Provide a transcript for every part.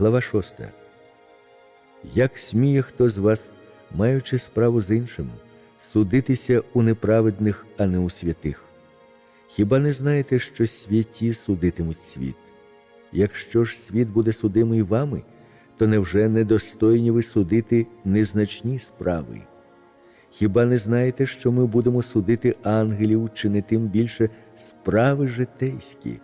глава 6. Як сміє хто з вас, маючи справу з іншим, судитися у неправедних, а не у святих? Хіба не знаєте, що святі судитимуть світ? Якщо ж світ буде судимий вами, то невже недостойні ви судити незначні справи? Хіба не знаєте, що ми будемо судити ангелів, чи не тим більше справи житейські?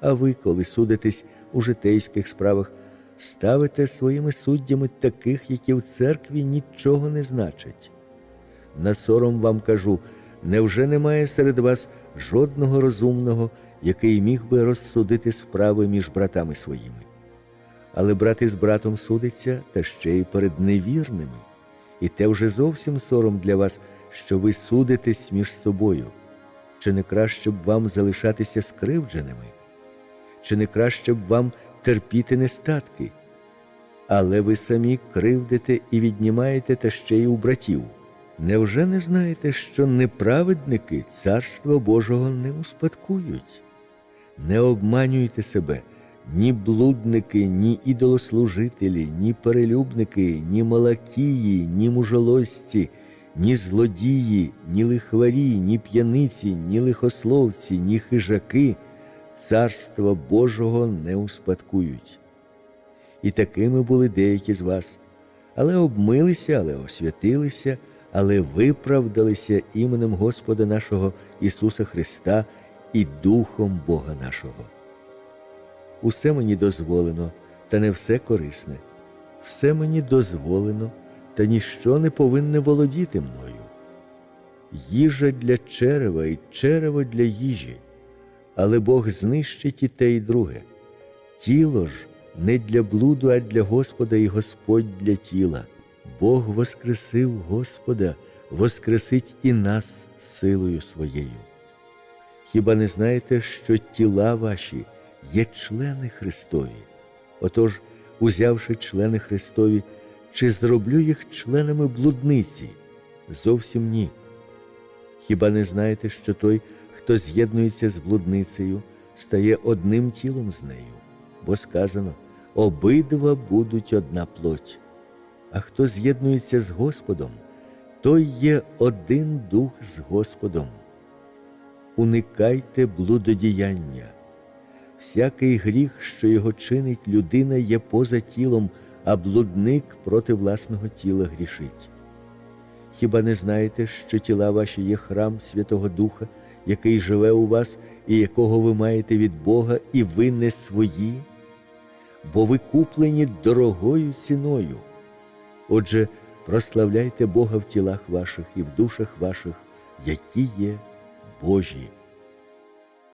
А ви, коли судитесь у житейських справах, ставите своїми суддями таких, які в церкві нічого не значать. На сором вам кажу, невже немає серед вас жодного розумного, який міг би розсудити справи між братами своїми? Але брат із братом судиться та ще й перед невірними, і те вже зовсім сором для вас, що ви судитесь між собою. Чи не краще б вам залишатися скривдженими? Чи не краще б вам терпіти нестатки? Але ви самі кривдите і віднімаєте та ще й у братів. Невже не знаєте, що неправедники Царства Божого не успадкують? Не обманюйте себе, ні блудники, ні ідолослужителі, ні перелюбники, ні малакії, ні мужолості, ні злодії, ні лихварі, ні п'яниці, ні лихословці, ні хижаки Царства Божого не успадкують. І такими були деякі з вас, але обмилися, але освятилися, але виправдалися іменем Господа нашого Ісуса Христа і Духом Бога нашого. Усе мені дозволено, та не все корисне, все мені дозволено, та ніщо не повинне володіти мною. Їжа для черева і черево для їжі, але Бог знищить і те, і друге. Тіло ж не для блуду, а для Господа і Господь для тіла. Бог воскресив Господа, воскресить і нас силою своєю. Хіба не знаєте, що тіла ваші є члени Христові? Отож, узявши члени Христові, чи зроблю їх членами блудниці? Зовсім ні. Хіба не знаєте, що той, хто з'єднується з блудницею, стає одним тілом з нею? Бо сказано обидва будуть одна плоть. А хто з'єднується з Господом, той є один дух з Господом. Уникайте блудодіяння. Всякий гріх, що його чинить людина, є поза тілом, а блудник проти власного тіла грішить. Хіба не знаєте, що тіла ваші є храм Святого Духа, який живе у вас і якого ви маєте від Бога, і ви не свої? Бо ви куплені дорогою ціною. Отже, прославляйте Бога в тілах ваших і в душах ваших, які є Божі.